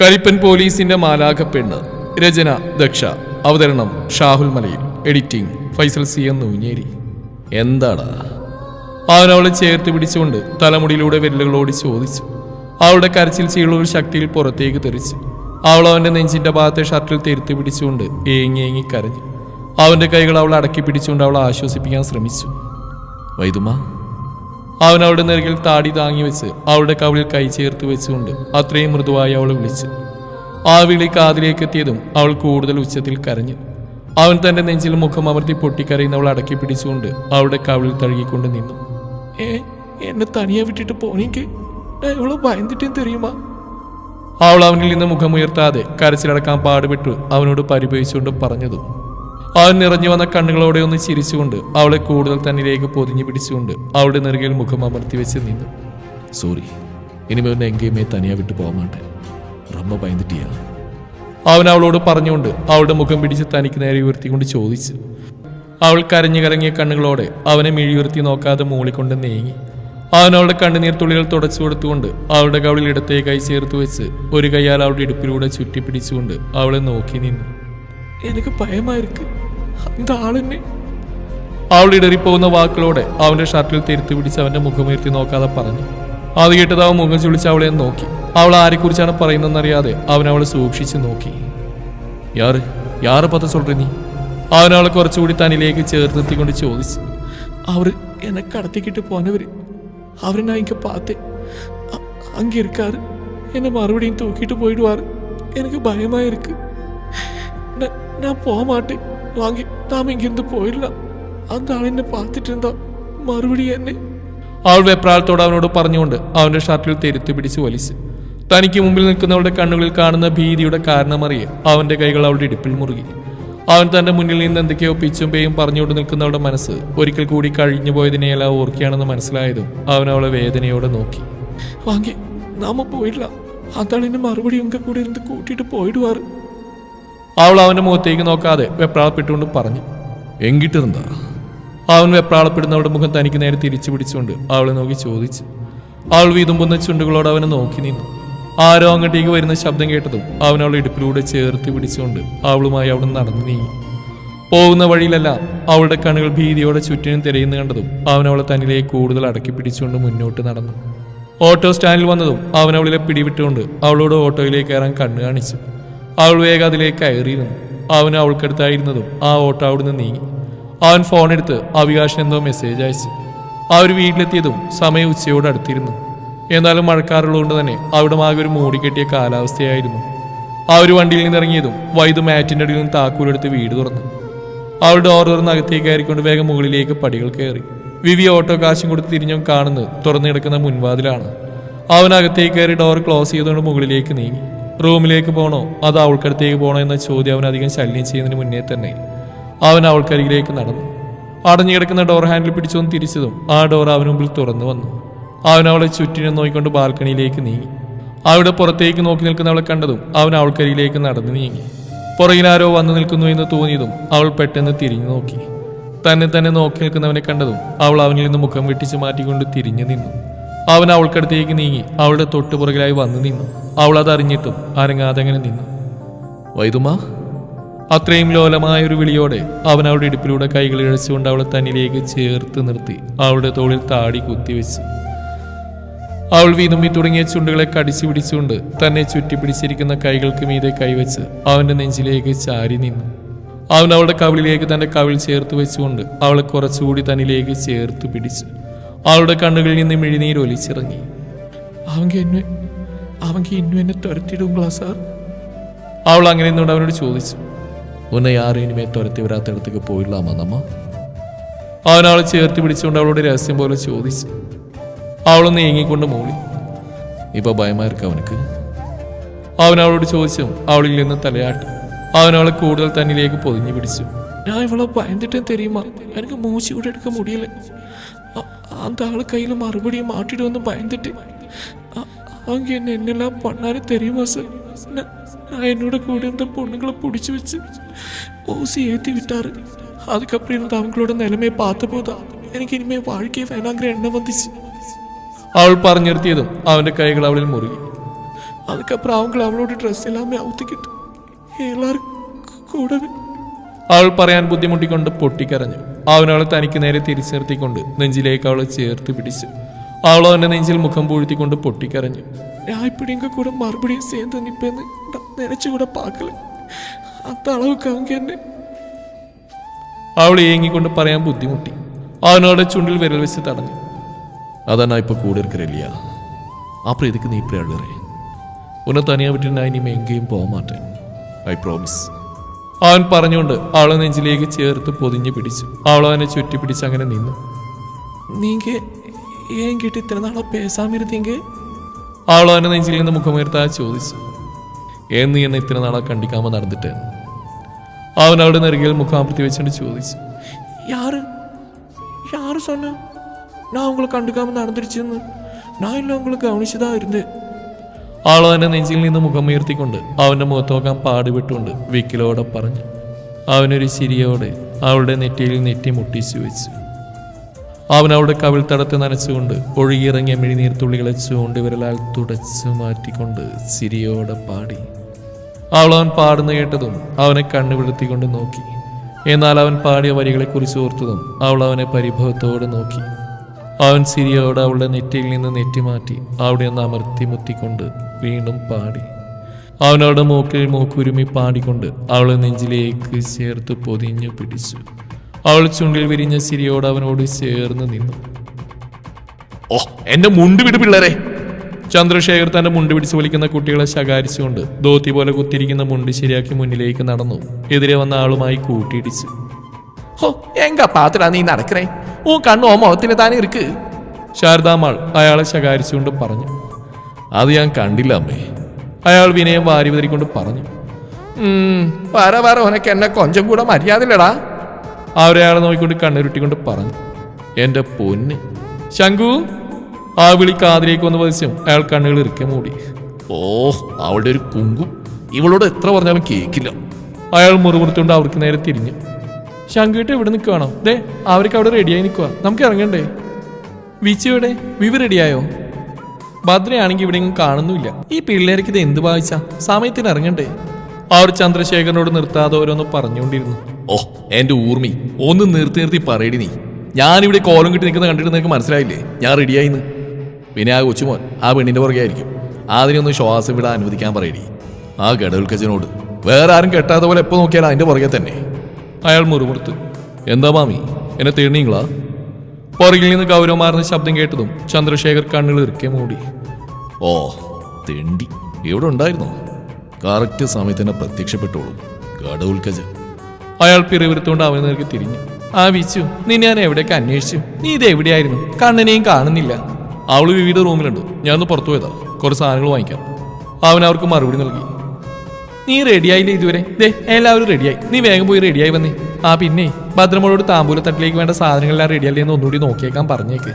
കരിപ്പൻ പോലീസിന്റെ മാലാഖ പെണ്ണ് രചന ദക്ഷ. അവതരണം ഷാഹുൽ മലയിൽ. എഡിറ്റിംഗ് ഫൈസൽ സി എന്ന് നൂഞ്ഞേരി. എന്താടാ അവനവളെ ചേർത്ത് പിടിച്ചുകൊണ്ട് തലമുടിയിലൂടെ വിരലുകളോട് ചോദിച്ചു. അവളുടെ കരച്ചിൽ ചീളൊരു ശക്തിയിൽ പുറത്തേക്ക് തെറിച്ചു. അവൾ അവന്റെ നെഞ്ചിന്റെ ഭാഗത്തെ ഷർട്ടിൽ തെരുത്തി പിടിച്ചുകൊണ്ട് ഏങ്ങി ഏങ്ങി കരഞ്ഞു. അവന്റെ കൈകൾ അവൾ അടക്കി പിടിച്ചുകൊണ്ട് അവളെ ആശ്വസിപ്പിക്കാൻ ശ്രമിച്ചു. വൈദുമ അവൻ അവളുടെ നിരകിൽ താടി താങ്ങി വെച്ച് അവളുടെ കവിളിൽ കൈ ചേർത്ത് വെച്ചുകൊണ്ട് അത്രയും മൃദുവായി അവളെ വിളിച്ചു. ആ വിളി കാതിലേക്ക് എത്തിയതും അവൾ കൂടുതൽ ഉച്ചത്തിൽ കരഞ്ഞു. അവൻ തന്റെ നെഞ്ചിൽ മുഖം അമർത്തി പൊട്ടിക്കരയുന്നവൾ അടക്കി പിടിച്ചുകൊണ്ട് അവളുടെ കവിളിൽ തഴുകിക്കൊണ്ട് നിന്നു. ഏ എന്നെ തനിയെ വിട്ടിട്ട് ഞാൻ ഇവൾ തെറിയുമാ തെരിയുമാ അവൾ അവനിൽ നിന്ന് മുഖമുയർത്താതെ കരച്ചിലടക്കാൻ പാടുപെട്ടു അവനോട് പരിഭവിച്ചുകൊണ്ട് പറഞ്ഞതും അവൻ നിറഞ്ഞു വന്ന കണ്ണുകളോടെ ഒന്ന് ചിരിച്ചുകൊണ്ട് അവളെ കൂടുതൽ തന്നിലേക്ക് പൊതിഞ്ഞു പിടിച്ചുകൊണ്ട് അവളുടെ നെറുകയിൽ മുഖം അമർത്തി വെച്ച് നിന്നു. സോറി ഇനിമേ ഒന്ന് എങ്കേമേ തനിയാ വിട്ടു പോകാൻ മാട്ടെ റമ്മ ഭയന്നിട്ടിയാ അവൻ അവളോട് പറഞ്ഞുകൊണ്ട് അവളുടെ മുഖം പിടിച്ച് തനിക്ക് നേരെ ഉയർത്തിക്കൊണ്ട് ചോദിച്ചു. അവൾ കരഞ്ഞു കരങ്ങിയ കണ്ണുകളോടെ അവനെ മിഴിയുയർത്തി നോക്കാതെ മൂളിക്കൊണ്ട് നീങ്ങി. അവൻ അവളുടെ കണ്ണുനീർ തുള്ളികൾ തുടച്ചു കൊടുത്തുകൊണ്ട് അവളുടെ കവിളിൽ ഇടത്തെ കൈ ചേർത്ത് വെച്ച് ഒരു കൈയാൽ അവളുടെ ഇടുപ്പിലൂടെ ചുറ്റിപ്പിടിച്ചുകൊണ്ട് അവളെ നോക്കി നിന്നു. എനിക്ക് ഭയമായിരിക്കും. அந்த ആളെന്നെ അവൾ ഇടറിപ്പോകുന്ന വാക്കുകളോടെ അവന്റെ ഷർട്ടിൽ തിരുത്തി പിടിച്ച് അവന്റെ മുഖമുയർത്തി നോക്കാതെ പറഞ്ഞു അത് കേട്ടത് അവൻ മുഖം ചുളിച്ച് അവളെ നോക്കി അവൾ ആരെക്കുറിച്ചാണ് പറയുന്നതെന്നറിയാതെ അവൻ അവളെ സൂക്ഷിച്ച് നോക്കി യാറ് യാറ് പത്ത சொல்ற നീ അവൻ അവളെ കുറച്ചുകൂടി തന്നിലേക്ക് ചേർത്ത് നിർത്തിക്കൊണ്ട് ചോദിച്ചു അവർ എന്നെ കടത്തിക്കിട്ട് പോനവര് അവരെ நான் இங்க பார்த்தேன் அ- அங்க இருக்காரு என்ன மறுபடியும் தூக்கிட்டு போயிடுவாரு எனக்கு பயமா இருக்கு நான் நான் போக மாட்டேன் வாங்கி நாம இங்கிருந்து போயிடலாம் அந்த ആൾ എന്നെ பார்த்துட்டு മറുപടി എന്നെ അവൾ വെപ്രാളത്തോട് അവനോട് പറഞ്ഞുകൊണ്ട് അവന്റെ ഷർട്ടിൽ തെരുത്ത് പിടിച്ച് വലിച്ചു തനിക്ക് മുമ്പിൽ നിൽക്കുന്നവളുടെ കണ്ണുകളിൽ കാണുന്ന ഭീതിയുടെ കാരണമറിയെ അവന്റെ കൈകൾ അവളുടെ ഇടുപ്പിൽ മുറുകി അവൻ തന്റെ മുന്നിൽ നിന്ന് എന്തൊക്കെയോ പിച്ചും പേയും പറഞ്ഞുകൊണ്ട് നിൽക്കുന്നവളുടെ മനസ്സ് ഒരിക്കൽ കൂടി കഴിഞ്ഞു പോയതിനെയെല്ലാം ഓർക്കുകയാണെന്ന് മനസ്സിലായതും അവൻ അവളെ വേദനയോടെ നോക്കി വാങ്ങി നാമ പോയില്ല അതാണ് എന്നെ മറുപടി ഉങ്ക കൂടെ ഇരുന്ന് കൂട്ടിയിട്ട് പോയിടുവാറ് അവൾ അവന്റെ മുഖത്തേക്ക് നോക്കാതെ വെപ്രാളപ്പെട്ടുകൊണ്ട് പറഞ്ഞു. എങ്കിട്ടിരുന്നാ അവൻ വെപ്രാളപ്പെടുന്നവളുടെ മുഖം തനിക്ക് നേരെ തിരിച്ചു പിടിച്ചുകൊണ്ട് അവളെ നോക്കി ചോദിച്ചു. അവൾ വീതുമ്പുന്ന ചുണ്ടുകളോട് അവനെ നോക്കി നിന്നു. ആരോ അങ്ങോട്ടേക്ക് വരുന്ന ശബ്ദം കേട്ടതും അവൻ അവളെ ഇടുപ്പിലൂടെ ചേർത്ത് പിടിച്ചുകൊണ്ട് അവളുമായി അവിടെ നടന്നു നീങ്ങി. പോകുന്ന വഴിയിലെല്ലാം അവളുടെ കണ്ണുകൾ ഭീതിയോടെ ചുറ്റിനും തിരയുന്നു കണ്ടതും അവൻ അവളെ തന്നിലേക്ക് കൂടുതൽ അടക്കി പിടിച്ചുകൊണ്ട് മുന്നോട്ട് നടന്നു. ഓട്ടോ സ്റ്റാൻഡിൽ വന്നതും അവൻ അവളിലെ പിടിവിട്ടുകൊണ്ട് അവളോട് ഓട്ടോയിലേക്ക് കയറാൻ കണ്ണു കാണിച്ചു. അവൾ വേഗം അതിലേക്ക് കയറിയിരുന്നു. അവൻ അവൾക്കടുത്തായിരുന്നതും ആ ഓട്ടോ അവിടെ നിന്ന് നീങ്ങി. അവൻ ഫോണെടുത്ത് അവികാശൻ എന്തോ മെസ്സേജ് അയച്ചു. അവർ വീട്ടിലെത്തിയതും സമയം ഉച്ചയോട് അടുത്തിരുന്നു. എന്നാലും മഴക്കാറുള്ളതുകൊണ്ട് തന്നെ അവിടെ ആകെ ഒരു മൂടിക്കെട്ടിയ കാലാവസ്ഥയായിരുന്നു. ആ ഒരു വണ്ടിയിൽ നിന്ന് ഇറങ്ങിയതും വൈദു മാറ്റിന്റെ അടിയിൽ നിന്ന് താക്കൂലെടുത്ത് വീട് തുറന്നു. അവൾ ഡോർ തുറന്ന് അകത്തേക്ക് കയറിക്കൊണ്ട് വേഗം മുകളിലേക്ക് പടികൾ കയറി. വിവി ഓട്ടോ കാശും കൊടുത്ത് തിരിഞ്ഞു കാണുന്നത് തുറന്നു കിടക്കുന്ന മുൻവാതിലാണ്. അവൻ അകത്തേക്ക് കയറി ഡോർ ക്ലോസ് ചെയ്തുകൊണ്ട് മുകളിലേക്ക് നീങ്ങി. റൂമിലേക്ക് പോകണോ അത് അവൾക്കടുത്തേക്ക് പോകണോ എന്ന ചോദ്യം അവൻ അധികം ശല്യം ചെയ്യുന്നതിന് മുന്നേ തന്നെ. അവൻ അവൾക്കരികിലേക്ക് നടന്നു. അടഞ്ഞു കിടക്കുന്ന ഡോർ ഹാൻഡിൽ പിടിച്ചൊന്ന് തിരിച്ചതും ആ ഡോർ അവന് മുമ്പിൽ തുറന്നു വന്നു. അവൻ അവളെ ചുറ്റിനെ നോക്കിക്കൊണ്ട് ബാൽക്കണിയിലേക്ക് നീങ്ങി. അവിടെ പുറത്തേക്ക് നോക്കി നിൽക്കുന്ന അവളെ കണ്ടതും അവൻ അവൾക്കരികിലേക്ക് നടന്നു നീങ്ങി. പുറകിലാരോ വന്നു നിൽക്കുന്നു എന്ന് തോന്നിയതും അവൾ പെട്ടെന്ന് തിരിഞ്ഞു നോക്കി. തന്നെ തന്നെ നോക്കി നിൽക്കുന്നവനെ കണ്ടതും അവൾ അവനിൽ നിന്ന് മുഖം വെട്ടിച്ച് മാറ്റിക്കൊണ്ട് തിരിഞ്ഞു നിന്നു. അവൻ അവൾക്കടുത്തേക്ക് നീങ്ങി അവളുടെ തൊട്ടുപുറകിലായി വന്നു നിന്നു. അവൾ അതറിഞ്ഞിട്ടും അരങ്ങാതെ അങ്ങനെ നിന്നു. വൈദുമാ? അത്രയും ലോലമായ ഒരു വിളിയോടെ അവൻ അവളുടെ ഇടുപ്പിലൂടെ കൈകൾ ഇഴച്ചുകൊണ്ട് അവളെ തന്നിലേക്ക് ചേർത്ത് നിർത്തി. അവളുടെ തോളിൽ താടി കുത്തിവെച്ചു അവൾ വീതുമ്പി തുടങ്ങിയ ചുണ്ടുകളെ കടിച്ചു പിടിച്ചുകൊണ്ട് തന്നെ ചുറ്റിപ്പിടിച്ചിരിക്കുന്ന കൈകൾക്ക് മീതെ കൈവച്ച് അവന്റെ നെഞ്ചിലേക്ക് ചാരി നിന്നു. അവൻ അവളുടെ കവിളിലേക്ക് തന്റെ കവിൾ ചേർത്ത് വെച്ചുകൊണ്ട് അവളെ കുറച്ചുകൂടി തന്നിലേക്ക് ചേർത്ത് പിടിച്ചു. അവളുടെ കണ്ണുകളിൽ നിന്ന് ഒലിച്ചിറങ്ങി. അവങ്ക എന്നെ അവങ്ക ഇന്നു എന്നെ തുരത്തിടുങ്ങളാ സാർ. അവൾ അങ്ങനെ നിന്നോട് അവനോട് ചോദിച്ചു ഉന്നെ ഇനിമേ തുരത്തി വരാത്തടത്തേക്ക് പോയില്ലാമോ നമ്മ അവൻ ചേർത്ത് പിടിച്ചുകൊണ്ട് അവളോട് രഹസ്യം പോലെ ചോദിച്ചു. അവളൊന്ന് ഏങ്ങിക്കൊണ്ട് മൂളി ഇപ്പൊ ഭയമായിരിക്കും അവനക്ക്. അവൻ അവളോട് ചോദിച്ചും അവളിൽ നിന്ന് തലയാട്ടി. അവൻ അവളെ കൂടുതൽ തന്നിലേക്ക് പൊതിഞ്ഞു പിടിച്ചു. ഞാൻ ഇവളെ ഭയന്നിട്ടേ തെരിയുമാ? എനിക്ക് മൂച്ചി കൂടെ എടുക്കാൻ മുടിയല്ലേ. அந்த ஆளு கையில் மறுபடியும் மாட்டிட்டு வந்து பயந்துட்டு அ- அவங்க என்ன என்னெல்லாம் பண்ணாரு தெரியுமா சார் நான் நான் என்னோட கூட இருந்த பொண்ணுங்களை பிடிச்சி வச்சு ஊசி ஏற்றி விட்டாரு அதுக்கப்புறம் இருந்த அவங்களோட நிலைமையை பார்த்த போதா எனக்கு இனிமே வாழ்க்கையே வேணாங்கிற எண்ணம் வந்துச்சு അവൾ പറഞ്ഞു നിർത്തിയതും അവന്റെ കൈകൾ അവളിൽ മുറുകി அதுக்கப்புறம் அவங்கள அவளோட ட்ரெஸ் எல்லாமே அவுத்திக்கிட்டு எல்லாரும் കൂടവേ അവൾ പറയാൻ ബുദ്ധിമുട്ടിക്കൊണ്ട് പൊട്ടിക്കരഞ്ഞു അവനവളെ തനിക്ക് നേരെ തിരിച്ചേർത്തിക്കൊണ്ട് നെഞ്ചിലേക്ക് അവളെ ചേർത്ത് പിടിച്ചു. അവൾ അവന്റെ നെഞ്ചിൽ മുഖം പൂഴ്ത്തിക്കൊണ്ട് പൊട്ടിക്കരഞ്ഞു. ഞാൻ ഇപ്പിടിയൊക്കെ കൂടെ മറുപടിയും സേന്ത നിപ്പെന്ന് നനച്ചുകൂടെ പാക്കൽ അത്തളവൊക്കെ അവങ്കെ എന്നെ. അവൾ ഏങ്ങിക്കൊണ്ട് പറയാൻ ബുദ്ധിമുട്ടി. അവനോടെ ചുണ്ടിൽ വിരൽ വെച്ച് തടഞ്ഞു. അതാണ് ഇപ്പൊ കൂടെ ഇരിക്കില്ല അപ്പം ഇതൊക്കെ നീ ഇപ്പോഴേ ഉന്നെ തനിയാ വിട്ടിട്ട് ഞാൻ ഇനി എങ്കേയും പോകാൻ മാറ്റേ. I promise. അവൻ പറഞ്ഞുകൊണ്ട് അവളെ നെഞ്ചിലേക്ക് ചേർത്ത് പൊതിഞ്ഞു പിടിച്ചു. അവൾ അവനെ ചുറ്റിപ്പിടിച്ച് അങ്ങനെ നിന്നു. നീങ്ക എൻകിട്ട് ഇത്ര നാളെ പേസാമിരുത്തിങ്ക അവൾ അവനെ നെഞ്ചിൽ നിന്ന് മുഖമുയർത്താ ചോദിച്ചു. എന്ന് എന്നെ ഇത്ര നാളെ കണ്ടിക്കാമ നടന്നിട്ട്? അവൻ അവിടെ നെറുകയിൽ മുഖാമൃത്തി വെച്ചുകൊണ്ട് ചോദിച്ചു. യാറ്? യാറ് സൊന്ന? ഞാൻ ഉള്ള കണ്ടുക്കാമ നടന്നിരിച്ചെന്ന്? ഞാൻ ഇല്ല ഉള്ള ഗവനിച്ചതായിരുന്നു ആൾ അവന്റെ നെഞ്ചിൽ നിന്ന് മുഖമുയർത്തിക്കൊണ്ട് അവന്റെ മുഖത്ത് നോക്കാൻ പാടുപെട്ടുകൊണ്ട് വിക്കിലോടെ പറഞ്ഞു. അവനൊരു ചിരിയോടെ അവളുടെ നെറ്റിയിൽ നെറ്റി മുട്ടിച്ചു വെച്ചു. അവൻ അവളുടെ കവിൾ തടത്ത് നനച്ചുകൊണ്ട് ഒഴുകിയിറങ്ങിയ മിഴിനീർത്തുള്ളികളെ ചൂണ്ടി വിരലാൽ തുടച്ചു മാറ്റിക്കൊണ്ട് ചിരിയോടെ പാടി. അവൾ അവൻ പാടുന്ന കേട്ടതും അവനെ കണ്ണു വിളുത്തിക്കൊണ്ട് നോക്കി. എന്നാൽ അവൻ പാടിയ വരികളെക്കുറിച്ച് ഓർത്തതും അവൾ അവനെ പരിഭവത്തോടെ നോക്കി. അവൻ ചിരിയോടെ അവളുടെ നെറ്റിയിൽ നിന്ന് നെറ്റി മാറ്റി അവിടെ ഒന്ന് അമർത്തി മുത്തിക്കൊണ്ട് വീണ്ടും പാടി. അവനോട് മൂക്കിൽ മൂക്കുരുമി പാടിക്കൊണ്ട് അവളെ നെഞ്ചിലേക്ക് ചേർത്ത് പൊതിഞ്ഞു പിടിച്ചു. അവൾ ചുണ്ടിൽ വിരിഞ്ഞ സിരിയോട് അവനോട് ചേർന്ന് നിന്നു. ഓ എന്റെ മുണ്ട് വിടു പിള്ളേരെ. ചന്ദ്രശേഖർ തന്റെ മുണ്ട് പിടിച്ചു വലിക്കുന്ന കുട്ടികളെ ശകാരിച്ചുകൊണ്ട് ധോത്തി പോലെ കുത്തിരിക്കുന്ന മുണ്ട് ശരിയാക്കി മുന്നിലേക്ക് നടന്നു. എതിരെ വന്ന ആളുമായി കൂട്ടിയിടിച്ചു. ഹോ എങ്കാ പാത്രാ നീ നടക്കണേ? ഓ കണ്ണു ഓ മോഹത്തിന് താനേ ഇരിക്ക് ശാരദാമാൾ അയാളെ ശകാരിച്ചുകൊണ്ട് പറഞ്ഞു. അത് ഞാൻ കണ്ടില്ല അമ്മേ. അയാൾ വിനയം വാരി വിതറിക്കൊണ്ട് പറഞ്ഞു. "ഉം, വര വര ഉനക്ക് എന്നെ കൊഞ്ചം കൂടെ മര്യാദയില്ലടാ. അവരയാളെ നോക്കിക്കൊണ്ട് കണ്ണുരുട്ടിക്കൊണ്ട് പറഞ്ഞു. എന്റെ പൊന്ന്. ശങ്കു ആ വിളി കാതിലേക്ക് വന്ന പതിച്ചും അയാൾ കണ്ണുകൾ ഇറുക്കെ മൂടി. ഓ അവളുടെ ഒരു കുങ്കും. ഇവളോട് എത്ര പറഞ്ഞാലും കേക്കില്ല. അയാൾ മുറിമുറുത്തുകൊണ്ട് അവർക്ക് നേരെ തിരിഞ്ഞു. ശങ്കുയിട്ട് ഇവിടെ നിൽക്കുവാണോ? ദേ അവർക്ക് അവിടെ റെഡിയായി നിൽക്കുക നമുക്ക് ഇറങ്ങണ്ടേ? വിച്ചു ഇവിടെ വിവ റെഡിയായോ ഭദ്രയാണെങ്കിൽ ഇവിടെ കാണുന്നില്ല കാണുന്നുമില്ല. ഈ പിള്ളേർക്ക് ഇത് എന്ത് വായിച്ച? സമയത്തിന് ഇറങ്ങണ്ടേ? അവർ ചന്ദ്രശേഖരനോട് നിർത്താതെ ഓരോന്ന് പറഞ്ഞുകൊണ്ടിരുന്നു. ഓ എന്റെ ഊർമി ഒന്ന് നിർത്തി നിർത്തി പറയടി നീ. ഇവിടെ കോലം കിട്ടി നിൽക്കുന്ന കണ്ടിട്ട് നിനക്ക് മനസ്സിലായില്ലേ? ഞാൻ റെഡിയായിന്ന്. പിന്നെ ആ കൊച്ചുമോൻ ആ പെണ്ണിന്റെ പുറകെ ആയിരിക്കും. അതിനൊന്ന് ശ്വാസം വിടാൻ അനുവദിക്കാൻ പറയടി. ആ ഗഡവൽക്കച്ചനോട് വേറെ ആരും കെട്ടാത്ത പോലെ എപ്പോ നോക്കിയാലും അതിന്റെ പുറകെ തന്നെ. അയാൾ മുറുമുറുത്ത്. എന്താ മാമി? എന്നെ തേണീങ്ങളാ പുറകിൽ നിന്ന് ഗൗരവമാർന്ന ശബ്ദം കേട്ടതും ചന്ദ്രശേഖർ കണ്ണുകൾ ഇറുക്കെ മൂടി. ഓ തെണ്ടി. എവിടെ ഉണ്ടായിരുന്നു? കറക്റ്റ് സമയത്ത് തന്നെ പ്രത്യക്ഷപ്പെട്ടോളൂ. അയാൾ പിറവിരുത്തോണ്ട് അവന് നേർക്ക് തിരിഞ്ഞു. ആ വിച്ചു നിന്നെ ഞാൻ എവിടെയൊക്കെ അന്വേഷിച്ചു? നീ ഇത് എവിടെയായിരുന്നു? കണ്ണനെയും കാണുന്നില്ല. അവൾ വിവിധ റൂമിലുണ്ട് ഞാനൊന്ന് പുറത്തു പോയതാ. കുറച്ച് സാധനങ്ങൾ വാങ്ങിക്കാം. അവൻ അവർക്ക് മറുപടി നൽകി. നീ റെഡിയായില്ലേ ഇതുവരെ? ദേ എല്ലാവരും റെഡിയായി നീ വേഗം പോയി റെഡിയായി വന്നേ. ആ പിന്നെ ഭദ്രമോളോട് താമ്പൂലത്തട്ടിലേക്ക് വേണ്ട സാധനങ്ങളെല്ലാം റെഡിയല്ലേ എന്ന് ഒന്നുകൂടി നോക്കിയേക്കാൻ പറഞ്ഞേക്ക്.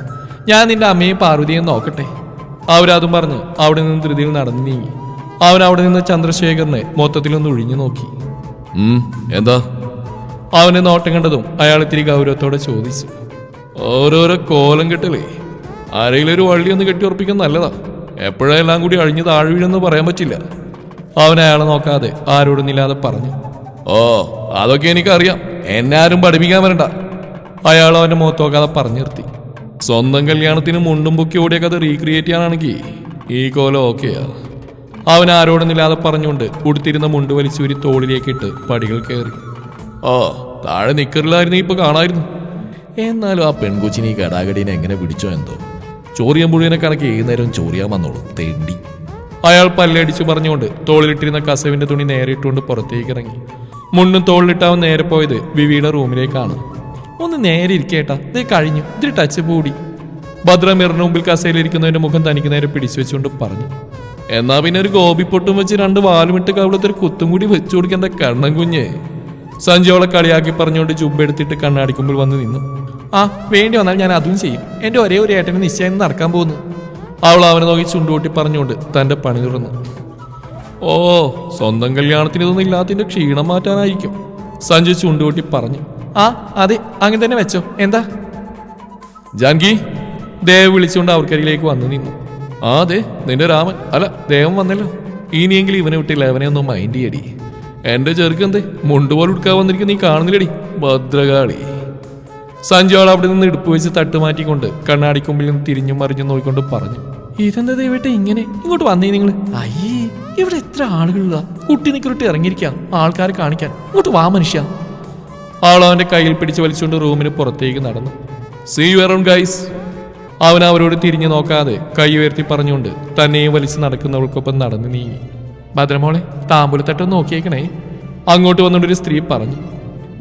ഞാൻ നിന്റെ അമ്മയും പാർവതിയും നോക്കട്ടെ. അവരതും പറഞ്ഞ് അവിടെ നിന്ന് ധൃതിയിൽ നടന്നു നീങ്ങി. അവൻ അവിടെ നിന്ന് ചന്ദ്രശേഖരനെ മൊത്തത്തിലൊന്ന് ഒഴിഞ്ഞു നോക്കി. എന്താ? അവനെ നോട്ടം കണ്ടതും അയാൾ ഇത്തിരി ഗൗരവത്തോടെ ചോദിച്ചു. ഓരോരോ കോലം കെട്ടലേ. ആരെങ്കിലും ഒരു വള്ളി ഒന്ന് കെട്ടി ഉറപ്പിക്കാൻ നല്ലതാ എപ്പോഴെല്ലാം കൂടി അഴിഞ്ഞ് താഴെ പറയാൻ പറ്റില്ല. അവൻ അയാളെ നോക്കാതെ ആരോടൊന്നില്ലാതെ പറഞ്ഞു. ഓ അതൊക്കെ എനിക്കറിയാം. എന്നെ ആരും പഠിപ്പിക്കാൻ വരണ്ട. അയാൾ അവന്റെ മുഖത്ത് നോക്കാതെ പറഞ്ഞു നിർത്തി. സ്വന്തം കല്യാണത്തിന് മുണ്ടും പൊക്കി ഓടിയൊക്കെ അത് റീക്രിയേറ്റ് ചെയ്യാനാണെങ്കിൽ ഈ കോലം ഓക്കെയാ അവൻ ആരോടൊന്നില്ലാതെ പറഞ്ഞുകൊണ്ട് ഉടുത്തിരുന്ന മുണ്ട് വലിച്ചൂരി തോളിലേക്ക് ഇട്ട് പടികൾ കയറി. ഓ താഴെ നിക്കറിലായിരുന്നു ഇപ്പൊ കാണായിരുന്നു. എന്നാലും ആ പെൺകൊച്ചിനെ ഈ ഗടാഗടീനെ എങ്ങനെ പിടിച്ചോ എന്തോ. ചോറിയാൻ പുഴുവിനെ കണക്ക് ഏത് നേരം ചോറിയാൻ വന്നോളൂ. തേണ്ടി. അയാൾ പല്ലടിച്ചു പറഞ്ഞുകൊണ്ട് തോളിലിട്ടിരുന്ന കസവിന്റെ തുണി നേരെ ഇട്ടുകൊണ്ട് പുറത്തേക്ക് ഇറങ്ങി മുണ്ടും തോളിലിട്ടാവൻ നേരെ പോയത് വിവിയുടെ റൂമിലേക്കാണ്. ഒന്ന് നേരെ ഇരിക്കേട്ടാ. ഇത് കഴിഞ്ഞു. ഇതിൽ ടച്ച് കൂടി. ഭദ്ര മിറിന് മുമ്പിൽ കസയിലിരിക്കുന്നതിന്റെ മുഖം തനിക്ക് നേരെ പിടിച്ചു വെച്ചുകൊണ്ട് പറഞ്ഞു. എന്നാ പിന്നെ ഒരു ഗോപിപ്പൊട്ടും വെച്ച് രണ്ട് വാലുമിട്ട് കവിളത്തൊരു കുത്തും കൂടി വെച്ചു കൊടുക്കേണ്ട കണ്ണൻ കുഞ്ഞ്. സഞ്ജയോളെ കളിയാക്കി പറഞ്ഞുകൊണ്ട് ജുബെടുത്തിട്ട് കണ്ണാടിക്കുമ്പോൾ വന്ന് നിന്നു. ആ വേണ്ടി വന്നാൽ ഞാൻ അതും ചെയ്യും. എന്റെ ഒരേ ഒരു ഏട്ടന് നിശ്ചയം നടക്കാൻ പോകുന്നു. അവൾ അവനെ നോക്കി ചുണ്ടുകൂട്ടി പറഞ്ഞുകൊണ്ട് തന്റെ പണി തുറന്നു. ഓ സ്വന്തം കല്യാണത്തിന് ഇതൊന്നും ഇല്ലാത്തതിന്റെ ക്ഷീണം മാറ്റാനായിരിക്കും സഞ്ജു ചുണ്ടുകൂട്ടി പറഞ്ഞു. ആ അതെ അങ്ങനെ തന്നെ വെച്ചോ. എന്താ? ജാൻകി ദേവ് വിളിച്ചുകൊണ്ട് അവർക്കരികിലേക്ക് വന്നു നിന്നു. ആ അതെ നിന്റെ രാമൻ. അല്ല ദേവൻ വന്നല്ലോ. ഇനിയെങ്കിലും ഇവനെ വിട്ടില്ല. അവനെ ഒന്ന് മൈൻഡ് ചെയ്യടി. എന്റെ ചെറുക്കെന്തേ മുണ്ടുപോലെ ഉടുക്കാൻ വന്നിരിക്കുന്ന നീ കാണുന്നില്ലടി. ഭദ്രകാളി. സഞ്ജു അവൾ അവിടെ നിന്ന് ഇടുപ്പ് വെച്ച് തട്ട് മാറ്റിക്കൊണ്ട് കണ്ണാടിക്കൊമ്പിൽ നിന്ന് തിരിഞ്ഞും മറിഞ്ഞും നോക്കിക്കൊണ്ട് പറഞ്ഞു ഇതെന്താ ദൈവട്ടെ ഇങ്ങനെ? ഇങ്ങോട്ട് വന്നേ നിങ്ങൾ അയ്യേ ഇവിടെ എത്ര ആളുകളുള്ള കുട്ടി നിക്കറിട്ട് ഇറങ്ങിയിരിക്കാം ആൾക്കാരെ കാണിക്കാൻ. ഇങ്ങോട്ട് വാ മനുഷ്യ. ആൾ അവന്റെ കയ്യിൽ പിടിച്ച് വലിച്ചുകൊണ്ട് റൂമിന് പുറത്തേക്ക് നടന്നു. സീ യു അറൗണ്ട് ഗൈസ് അവൻ അവരോട് തിരിഞ്ഞു നോക്കാതെ കൈ ഉയർത്തി പറഞ്ഞുകൊണ്ട് തന്നെയും വലിച്ച് നടക്കുന്നവൾക്കൊപ്പം നടന്നു നീങ്ങി. ഭദ്രമോളെ താമ്പൂലത്തട്ടൊന്ന് നോക്കിയേക്കണേ. അങ്ങോട്ട് വന്നുകൊണ്ടൊരു സ്ത്രീ പറഞ്ഞു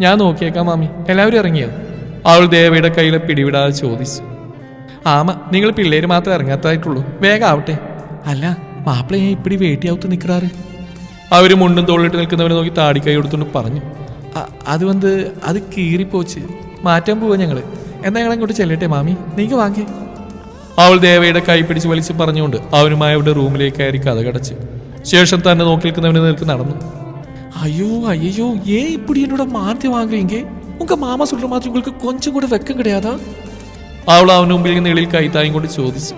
ഞാൻ നോക്കിയേക്കാം മാമി. എല്ലാവരും ഇറങ്ങിയോ? അവൾ ദേവയുടെ കയ്യിൽ പിടിവിടാതെ ചോദിച്ചു. ആമ നിങ്ങൾ പിള്ളേര് മാത്രം ഇറങ്ങാത്തതായിട്ടുള്ളൂ. വേഗം ആവട്ടെ. അല്ല മാപ്പിള ഞാൻ ഇപ്പിടി വേട്ടിയാവത്ത് നിൽക്കാറ് അവർ മുണ്ടും തോളിലിട്ട് നിൽക്കുന്നവനെ നോക്കി താടിക്കൈ കൊടുത്തുകൊണ്ട് പറഞ്ഞു. അത് വന്ന് അത് കീറിപ്പോച്ച്. മാറ്റാൻ പോവാ ഞങ്ങൾ എന്നാ ഞങ്ങൾ അങ്ങോട്ട് ചെല്ലട്ടെ മാമി? നീക്ക് വാങ്ങി. അവൾ ദേവയുടെ കൈ പിടിച്ച് വലിച്ച് പറഞ്ഞുകൊണ്ട് അവനുമായി അവരുടെ റൂമിലേക്ക് കയറി കഥ കടച്ച് ശേഷം തന്നെ നോക്കി നിൽക്കുന്നവനെ നിൽക്ക് നടന്നു. അയ്യോ അയ്യോ ഏ ഇപ്പിടി എന്നോട് മാറ്റി വാങ്ങുമെങ്കിൽ உங்க மாமா சொல்ற மாதிரி உங்களுக்கு கொஞ்சம் கூட வெக்கம் கிடையாதா അവൾ അവന് മുമ്പിൽ നിന്ന് എളിൽ കൈത്തായും കൊണ്ട് ചോദിച്ചു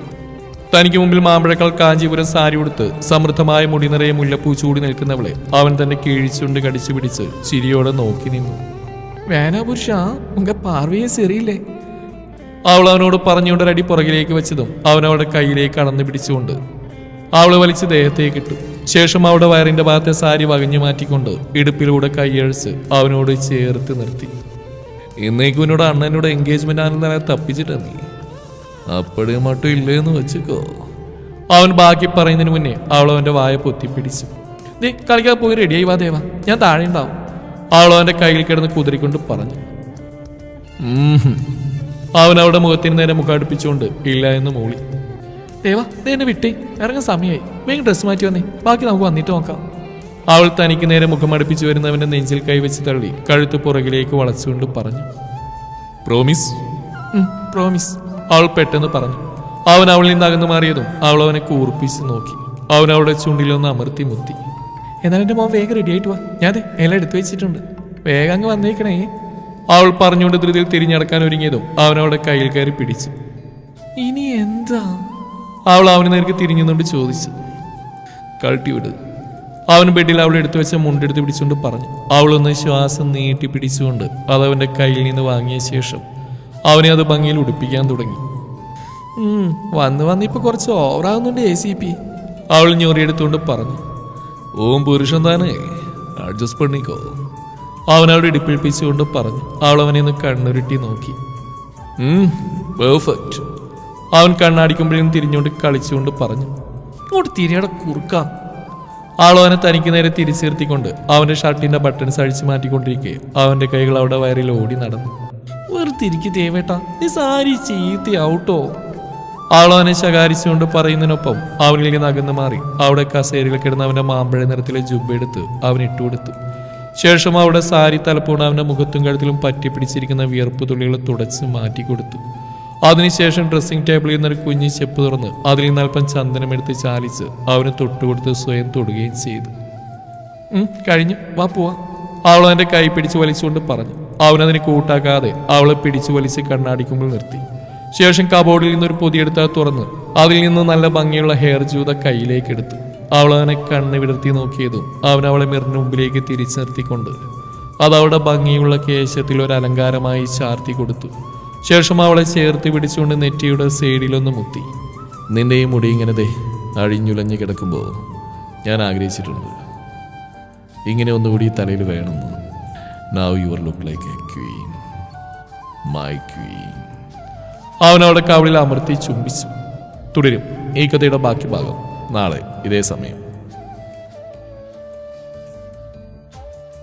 തനിക്ക് മുമ്പിൽ മാമ്പഴക്കാൾ കാഞ്ചീപുരം സാരി ഉടുത്ത് സമൃദ്ധമായ മുടി നിറയെ മുല്ലപ്പൂ ചൂടി നിൽക്കുന്നവളെ അവൻ തന്നെ കീഴിച്ചുകൊണ്ട് കടിച്ചു പിടിച്ച് ചിരിയോടെ നോക്കി നിന്നു വേനാ പുരുഷ ഉങ്ക പാർവയെ ശരിയില്ലേ അവൾ അവനോട് പറഞ്ഞുകൊണ്ട് ഒരടി പുറകിലേക്ക് വെച്ചതും അവൻ അവളുടെ കയ്യിലേക്ക് കടന്നു പിടിച്ചുകൊണ്ട് അവളെ വലിച്ച് ദേഹത്തേക്ക് ഇട്ടു ശേഷം അവിടെ വയറിന്റെ ഭാഗത്തെ സാരി വകഞ്ഞു മാറ്റിക്കൊണ്ട് ഇടുപ്പിലൂടെ കൈയഴിച്ച് അവനോട് ചേർത്ത് നിർത്തി. ഇന്നേക്കും എന്നോട് അണ്ണനോട് എൻഗേജ്മെന്റ് ആണെന്ന് തപ്പിച്ചിട്ടാ നീ. അപ്പടി മട്ടും ഇല്ലേന്ന് വെച്ചുക്കോ. അവൻ ബാക്കി പറയുന്നതിന് മുന്നേ അവൾ അവന്റെ വായ പൊത്തിപ്പിടിച്ചു. നീ കളിക്കാൻ പോയി റെഡിയായി വാ ദേവ. ഞാൻ താഴെ ഉണ്ടാവും. അവൾ അവന്റെ കയ്യിൽ കിടന്ന് കുതിരിക്കൊണ്ട് പറഞ്ഞു. അവൻ അവളുടെ മുഖത്തിന് നേരെ മുഖം അടുപ്പിച്ചുകൊണ്ട് ഇല്ല എന്ന് മൂളി. ദേവ ദേ എന്നെ വിട്ടേ. ഇറങ്ങാൻ സമയമായി. വേഗം ഡ്രസ്സ് മാറ്റി വന്നേ. ബാക്കി നമുക്ക് വന്നിട്ട് നോക്കാം. അവൾ തനിക്ക് നേരെ മുഖം അടുപ്പിച്ചു വരുന്നവന്റെ നെഞ്ചിൽ കൈവച്ച് തള്ളി. കഴുത്ത് പുറകിലേക്ക് വളച്ചുകൊണ്ട് പറഞ്ഞു. പ്രോമിസ് പ്രോമിസ് അവൾ പെട്ടെന്ന് പറഞ്ഞു. അവൻ അവളിൽ നിന്ന് അകന്നു മാറിയതും അവൾ അവനെ കൂർപ്പിച്ച് നോക്കി. അവൻ അവളുടെ ചുണ്ടിലൊന്ന് അമർത്തി മുത്തി. എന്നാൽ എന്റെ മോൻ വേഗം റെഡി ആയിട്ട് വാ. ഞാൻ എല്ലാം എടുത്തു വെച്ചിട്ടുണ്ട്. വേഗം അങ്ങ് വന്നേക്കണേ. അവൾ പറഞ്ഞുകൊണ്ട് ധൃതിയിൽ തിരിഞ്ഞടക്കാൻ ഒരുങ്ങിയതും അവൻ അവളുടെ കയ്യിൽ കയറി പിടിച്ചു. ഇനി എന്താ? അവൾ അവന് നേർക്ക് തിരിഞ്ഞുകൊണ്ട് ചോദിച്ചു കളട്ടി വിട്. അവൻ ബെഡിൽ അവൾ എടുത്തു വെച്ച മുണ്ടെടുത്ത് പിടിച്ചുകൊണ്ട് പറഞ്ഞു അവളൊന്ന് ശ്വാസം നീട്ടി പിടിച്ചുകൊണ്ട് അത് അവന്റെ കയ്യിൽ നിന്ന് വാങ്ങിയ ശേഷം അവനെ അത് ഭംഗിയിൽ ഉടുപ്പിക്കാൻ തുടങ്ങി. വന്ന് വന്ന് ഇപ്പൊ കുറച്ച് ഓവറാകുന്നുണ്ട് എ സി പി അവൾ ഞൊറിയെടുത്തുകൊണ്ട് പറഞ്ഞു ഓം പുരുഷൻ താനേ അഡ്ജസ്റ്റ് പണിക്കോ. അവൻ അവളുടെ ഇടിപ്പിഴിപ്പിച്ചുകൊണ്ട് പറഞ്ഞു അവൾ അവനെ ഒന്ന് കണ്ണുരുട്ടി നോക്കി. പെർഫെക്റ്റ്. അവൻ കണ്ണാടിക്കുമ്പോഴും തിരിഞ്ഞുകൊണ്ട് കളിച്ചുകൊണ്ട് പറഞ്ഞു ഇങ്ങോട്ട് തിരിയടെ കുറുക്കാം. ആളവനെ തനിക്ക് നേരെ തിരിച്ചു അവന്റെ ഷർട്ടിന്റെ ബട്ടൺസ് അഴിച്ചു മാറ്റിക്കൊണ്ടിരിക്കെ അവന്റെ കൈകൾ അവിടെ വയറിൽ ഓടി നടന്നു. വെറുതിരിക്കു ദേവേട്ട നീ സാരി ചീത്തയാവട്ടോ ആളവനെ ശകാരിച്ചുകൊണ്ട് പറയുന്നതിനൊപ്പം അവനിൽ നിന്ന് അകന്നു മാറി അവിടെ കസേരയിൽ കിടന്ന് അവന്റെ മാമ്പഴ നിറത്തിലെ ജുബ്ബ എടുത്ത് അവൻ ഇട്ടുകൊടുത്തു ശേഷം അവിടെ സാരി തലപ്പോണ് അവന്റെ മുഖത്തും കഴുത്തിലും പറ്റി പിടിച്ചിരിക്കുന്ന വിയർപ്പ് തുള്ളികൾ തുടച്ച് മാറ്റിക്കൊടുത്തു അതിനുശേഷം ഡ്രസ്സിംഗ് ടേബിളിൽ നിന്ന് ഒരു കുഞ്ഞി ചെപ്പ് തുറന്ന് അതിൽ നിന്ന് അല്പം ചന്ദനമെടുത്ത് ചാലിച്ച് അവന് തൊട്ടുകൊടുത്ത് സ്വയം തൊടുകയും ചെയ്തു. കഴിഞ്ഞു. വാ പോവാ. അവൾ അവന്റെ കൈ പിടിച്ച് വലിച്ചുകൊണ്ട് പറഞ്ഞു. അവനതിന് കൂട്ടാക്കാതെ അവളെ പിടിച്ചു വലിച്ച് കണ്ണാടിക്കുമ്പോൾ നിർത്തി. ശേഷം കബോർഡിൽ നിന്നൊരു പൊതിയെടുത്ത തുറന്ന് അതിൽ നിന്ന് നല്ല ഭംഗിയുള്ള ഹെയർ ജൂത കയ്യിലേക്ക് എടുത്തു. അവൾ അവനെ കണ്ണ് വിടർത്തി നോക്കിയതും അവൻ അവളെ മിറിന് മുമ്പിലേക്ക് തിരിച്ചു നിർത്തിക്കൊണ്ട് അത് അവളുടെ ഭംഗിയുള്ള കേശത്തിൽ ഒരു അലങ്കാരമായി ചാർത്തി കൊടുത്തു. ശേഷം അവളെ ചേർത്ത് പിടിച്ചുകൊണ്ട് നെറ്റിയുടെ സൈഡിലൊന്ന് മുത്തി. നിന്റെ മുടി ഇങ്ങനെ ദേ അഴിഞ്ഞുലഞ്ഞു കിടക്കുമ്പോൾ ഞാൻ ആഗ്രഹിച്ചിട്ടുണ്ട്. ഇങ്ങനെ ഒന്നുകൂടി തലയിൽ വേണമെന്ന്. Now your look like a queen my queen അവൻ അവളുടെ കവളിൽ അമർത്തി ചുംബിച്ചു. തുടരും. ഈ കഥയുടെ ബാക്കി ഭാഗം. നാളെ ഇതേ സമയം.